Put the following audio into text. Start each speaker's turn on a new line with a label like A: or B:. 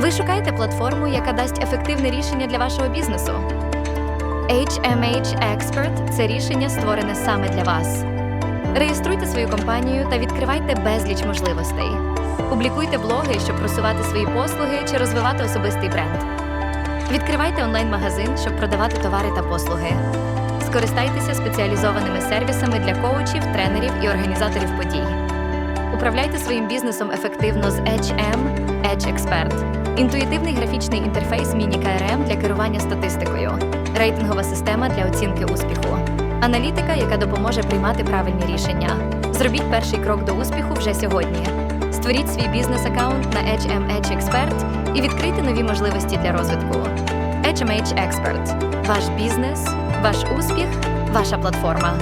A: Ви шукаєте платформу, яка дасть ефективне рішення для вашого бізнесу. HMH Expert – це рішення, створене саме для вас. Реєструйте свою компанію та відкривайте безліч можливостей. Публікуйте блоги, щоб просувати свої послуги чи розвивати особистий бренд. Відкривайте онлайн-магазин, щоб продавати товари та послуги. Скористайтеся спеціалізованими сервісами для коучів, тренерів і організаторів подій. Управляйте своїм бізнесом ефективно з HM Edge Expert. Інтуїтивний графічний інтерфейс міні-КРМ для керування статистикою, рейтингова система для оцінки успіху, аналітика, яка допоможе приймати правильні рішення. Зробіть перший крок до успіху вже сьогодні. Створіть свій бізнес-аккаунт на HM Edge Expert і відкрийте нові можливості для розвитку. HMH Expert. Ваш бізнес, ваш успіх, ваша платформа.